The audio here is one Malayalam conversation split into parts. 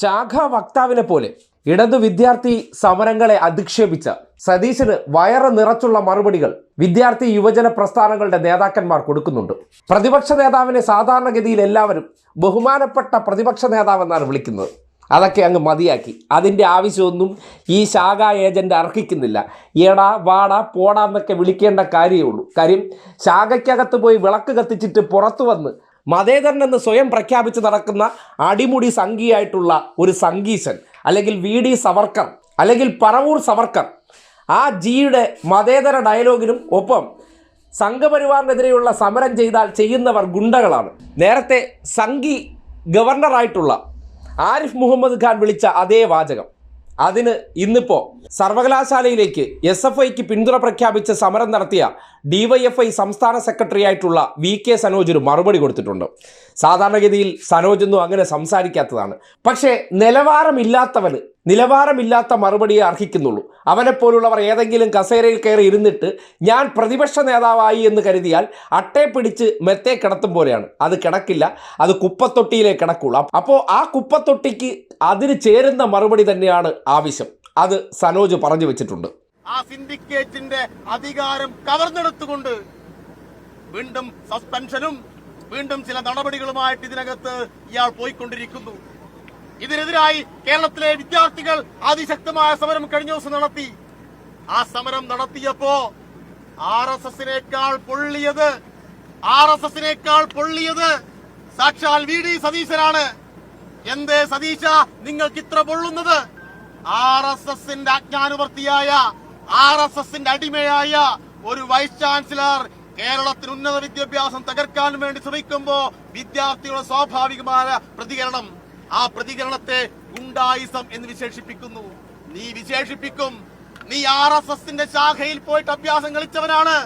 ശാഖാ വക്താവിനെ പോലെ ഇടതു വിദ്യാർത്ഥി സമരങ്ങളെ അധിക്ഷേപിച്ച സതീശന് വയറ് നിറച്ചുള്ള മറുപടികൾ വിദ്യാർത്ഥി യുവജന പ്രസ്ഥാനങ്ങളുടെ നേതാക്കന്മാർ കൊടുക്കുന്നുണ്ട്. പ്രതിപക്ഷ നേതാവിനെ സാധാരണഗതിയിൽ എല്ലാവരും ബഹുമാനപ്പെട്ട പ്രതിപക്ഷ നേതാവെന്നാണ് വിളിക്കുന്നത്. അതൊക്കെ അങ്ങ് മതിയാക്കി. അതിന്റെ ആവശ്യമൊന്നും ഈ ശാഖ ഏജന്റ് അർഹിക്കുന്നില്ല. എടാ വാടാ പോടാ എന്നൊക്കെ വിളിക്കേണ്ട കാര്യമേ ഉള്ളൂ. കാര്യം ശാഖയ്ക്കകത്ത് പോയി വിളക്ക് കത്തിച്ചിട്ട് പുറത്തു വന്ന് മതേതരൻ എന്ന് സ്വയം പ്രഖ്യാപിച്ച് നടക്കുന്ന അടിമുടി സംഘിയായിട്ടുള്ള ഒരു സംഗീശൻ അല്ലെങ്കിൽ വി ഡി സവർക്കർ അല്ലെങ്കിൽ പറവൂർ സവർക്കർ ആ ജിയുടെ മതേതര ഡയലോഗിനും ഒപ്പം സംഘപരിവാറിനെതിരെയുള്ള സമരം ചെയ്താൽ ചെയ്യുന്നവർ ഗുണ്ടകളാണ്. നേരത്തെ സംഘി ഗവർണറായിട്ടുള്ള ആരിഫ് മുഹമ്മദ് ഖാൻ വിളിച്ച അതേ വാചകം. അതിന് ഇന്നിപ്പോൾ സർവകലാശാലയിലേക്ക് എസ് എഫ് ഐക്ക് പിന്തുണ പ്രഖ്യാപിച്ച് സമരം നടത്തിയ ഡിവൈഎഫ്ഐ സംസ്ഥാന സെക്രട്ടറി ആയിട്ടുള്ള വി കെ സനോജ് മറുപടി കൊടുത്തിട്ടുണ്ട്. സാധാരണഗതിയിൽ സനോജ് ഒന്നും അങ്ങനെ സംസാരിക്കാത്തതാണ്. പക്ഷേ നിലവാരമില്ലാത്തവന് നിലവാരമില്ലാത്ത മറുപടിയെ അർഹിക്കുന്നുള്ളൂ. അവനെപ്പോലുള്ളവർ ഏതെങ്കിലും കസേരയിൽ കയറി ഇരുന്നിട്ട് ഞാൻ പ്രതിപക്ഷ നേതാവായി എന്ന് കരുതിയാൽ അട്ടയെ പിടിച്ച് മെത്തേ കിടത്തും പോലെയാണ്. അത് കിടക്കില്ല അത് കുപ്പത്തൊട്ടിയിലേ കിടക്കുള്ളൂ. അപ്പോൾ ആ കുപ്പത്തൊട്ടിക്ക് അതിന് ചേരുന്ന മറുപടി തന്നെയാണ് ആവശ്യം. അത് സനോജ് പറഞ്ഞു വെച്ചിട്ടുണ്ട്. ആ സിൻഡിക്കേറ്റിന്റെ അധികാരം കവർന്നെടുത്തുകൊണ്ട് വീണ്ടും സസ്പെൻഷനും വീണ്ടും ചില നടപടികളുമായിട്ട് ഇതിനകത്ത് ഇയാൾ പോയിക്കൊണ്ടിരിക്കുന്നു. ഇതിനെതിരായി കേരളത്തിലെ വിദ്യാർത്ഥികൾ അതിശക്തമായ സമരം കഴിഞ്ഞ ദിവസം നടത്തി. ആ സമരം നടത്തിയപ്പോ ആർ എസ് എസിനേക്കാൾ പൊള്ളിയത് ആർ എസ് എസിനേക്കാൾ പൊള്ളിയത് സാക്ഷാൽ വി ഡി സതീശനാണ്. എന്തേ സതീശ നിങ്ങൾക്ക് ഇത്ര പൊള്ളുന്നത്? ആർ എസ് എസിന്റെ അജ്ഞാനുവർത്തിയായ ആർ എസ് എസിന്റെ അടിമയായ ഒരു വൈസ് ചാൻസലർ കേരളത്തിന് ഉന്നത വിദ്യാഭ്യാസം തകർക്കാൻ വേണ്ടി ശ്രമിക്കുമ്പോ വിദ്യാർത്ഥികളുടെ സ്വാഭാവികമായ പ്രതികരണം ആ പ്രതികരണത്തെ ഗുണ്ടായിസം എന്ന് വിശേഷിപ്പിക്കുന്നു. നീ വിശേഷിപ്പിക്കും. നീ ആർ എസ് എസിന്റെ ശാഖയിൽ പോയിട്ട് അഭ്യാസം കളിച്ചവനാണ്.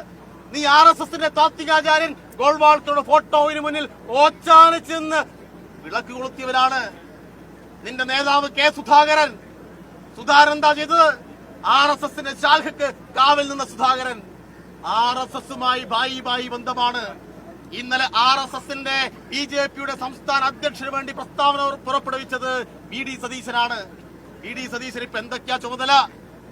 നീ ആർ എസ് എസിന്റെ താത്വികാചാര്യൻ ഗോൾവാൾക്കറുടെ ഫോട്ടോവിന് മുന്നിൽ ഓച്ചാണ് ചെന്ന് വിളക്ക് കൊളുത്തിയവനാണ്. നിന്റെ നേതാവ് കെ സുധാകരൻ. സുധാകരൻ എന്താ ചെയ്തത്? ആർ എസ് എസിന്റെ ശാഖക്ക് കാവൽ നിന്ന സുധാകരൻ. ആർ എസ് എസുമായി ബായി ബായി ബന്ധമാണ്. ഇന്നലെ ആർ എസ് എസിന്റെ ബി ജെ പിയുടെ സംസ്ഥാന അധ്യക്ഷന് വേണ്ടി പ്രസ്താവന പുറപ്പെടുവിച്ചത് വി ഡി സതീശനാണ്. വി ഡി സതീശൻ ഇപ്പൊ എന്തൊക്കെയാ ചുമതല?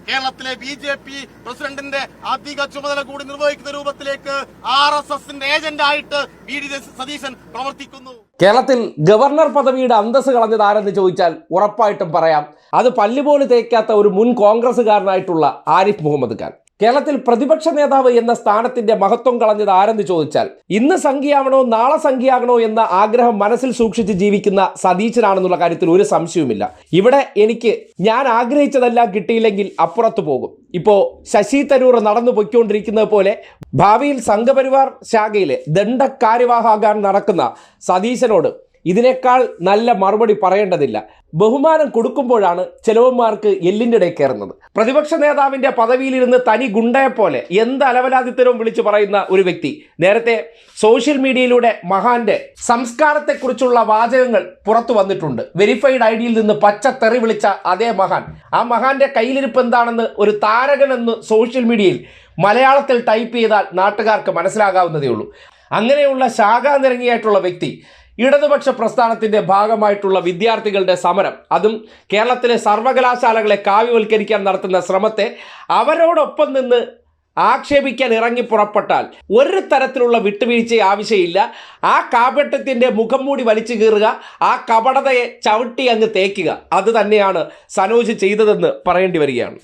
കേരളത്തിലെ ബി ജെ പി പ്രസിഡന്റിന്റെ അധിക ചുമതല കൂടി നിർവഹിക്കുന്ന രൂപത്തിലേക്ക് ആർ എസ് എസിന്റെ ഏജന്റായിട്ട് വി ഡി സതീശൻ പ്രവർത്തിക്കുന്നു. കേരളത്തിൽ ഗവർണർ പദവിയുടെ അന്തസ് കളഞ്ഞത് ആരെന്ന് ചോദിച്ചാൽ ഉറപ്പായിട്ടും പറയാം. അത് പല്ലുപോലും തേക്കാത്ത ഒരു മുൻ കോൺഗ്രസ്സുകാരനായിട്ടുള്ള ആരിഫ് മുഹമ്മദ് ഖാൻ. കേരളത്തിൽ പ്രതിപക്ഷ നേതാവ് എന്ന സ്ഥാനത്തിന്റെ മഹത്വം കളഞ്ഞത് ആരെന്ന് ചോദിച്ചാൽ ഇന്ന് സംഖ്യയാവണോ നാളെ സംഖ്യയാകണോ എന്ന ആഗ്രഹം മനസ്സിൽ സൂക്ഷിച്ച് ജീവിക്കുന്ന സതീശനാണെന്നുള്ള കാര്യത്തിൽ ഒരു സംശയവുമില്ല. ഇവിടെ എനിക്ക് ഞാൻ ആഗ്രഹിച്ചതെല്ലാം കിട്ടിയില്ലെങ്കിൽ അപ്പുറത്ത് പോകും. ഇപ്പോ ശശി തരൂർ നടന്നു പൊയ്ക്കൊണ്ടിരിക്കുന്നത് പോലെ ഭാവിയിൽ സംഘപരിവാർ ശാഖയിലെ ദണ്ഡകാര്യവാഹാകാൻ നടക്കുന്ന സതീശനോട് ഇതിനേക്കാൾ നല്ല മറുപടി പറയേണ്ടതില്ല. ബഹുമാനം കൊടുക്കുമ്പോഴാണ് ചെലവന്മാർക്ക് എല്ലിന്റെ ഇടയിൽ കയറുന്നത്. പ്രതിപക്ഷ നേതാവിന്റെ പദവിയിലിരുന്ന് തനി ഗുണ്ടയെ പോലെ എന്ത് അലവലാതിത്തരവും വിളിച്ചു പറയുന്ന ഒരു വ്യക്തി. നേരത്തെ സോഷ്യൽ മീഡിയയിലൂടെ മഹാന്റെ സംസ്കാരത്തെക്കുറിച്ചുള്ള വാചകങ്ങൾ പുറത്തു വന്നിട്ടുണ്ട്. വെരിഫൈഡ് ഐ ഡിയിൽ നിന്ന് പച്ച തെറി വിളിച്ച അതേ മഹാൻ. ആ മഹാന്റെ കയ്യിലിരിപ്പ് എന്താണെന്ന് ഒരു താരകൻ എന്ന് സോഷ്യൽ മീഡിയയിൽ മലയാളത്തിൽ ടൈപ്പ് ചെയ്താൽ നാട്ടുകാർക്ക് മനസ്സിലാകാവുന്നതേ ഉള്ളൂ അങ്ങനെയുള്ള ശാഖാനിരങ്ങിയായിട്ടുള്ള വ്യക്തി ഇടതുപക്ഷ പ്രസ്ഥാനത്തിന്റെ ഭാഗമായിട്ടുള്ള വിദ്യാർത്ഥികളുടെ സമരം അതും കേരളത്തിലെ സർവകലാശാലകളെ കാവ്യവൽക്കരിക്കാൻ നടത്തുന്ന ശ്രമത്തെ അവരോടൊപ്പം നിന്ന് ആക്ഷേപിക്കാൻ ഇറങ്ങി പുറപ്പെട്ടാൽ ഒരു തരത്തിലുള്ള വിട്ടുവീഴ്ച ആവശ്യമില്ല. ആ കാപട്യത്തിന്റെ മുഖം മൂടി വലിച്ചു കീറുക ആ കപടതയെ ചവിട്ടി അങ്ങ് തേക്കുക. അത് തന്നെയാണ് സനോജ് ചെയ്തതെന്ന് പറയേണ്ടി വരികയാണ്.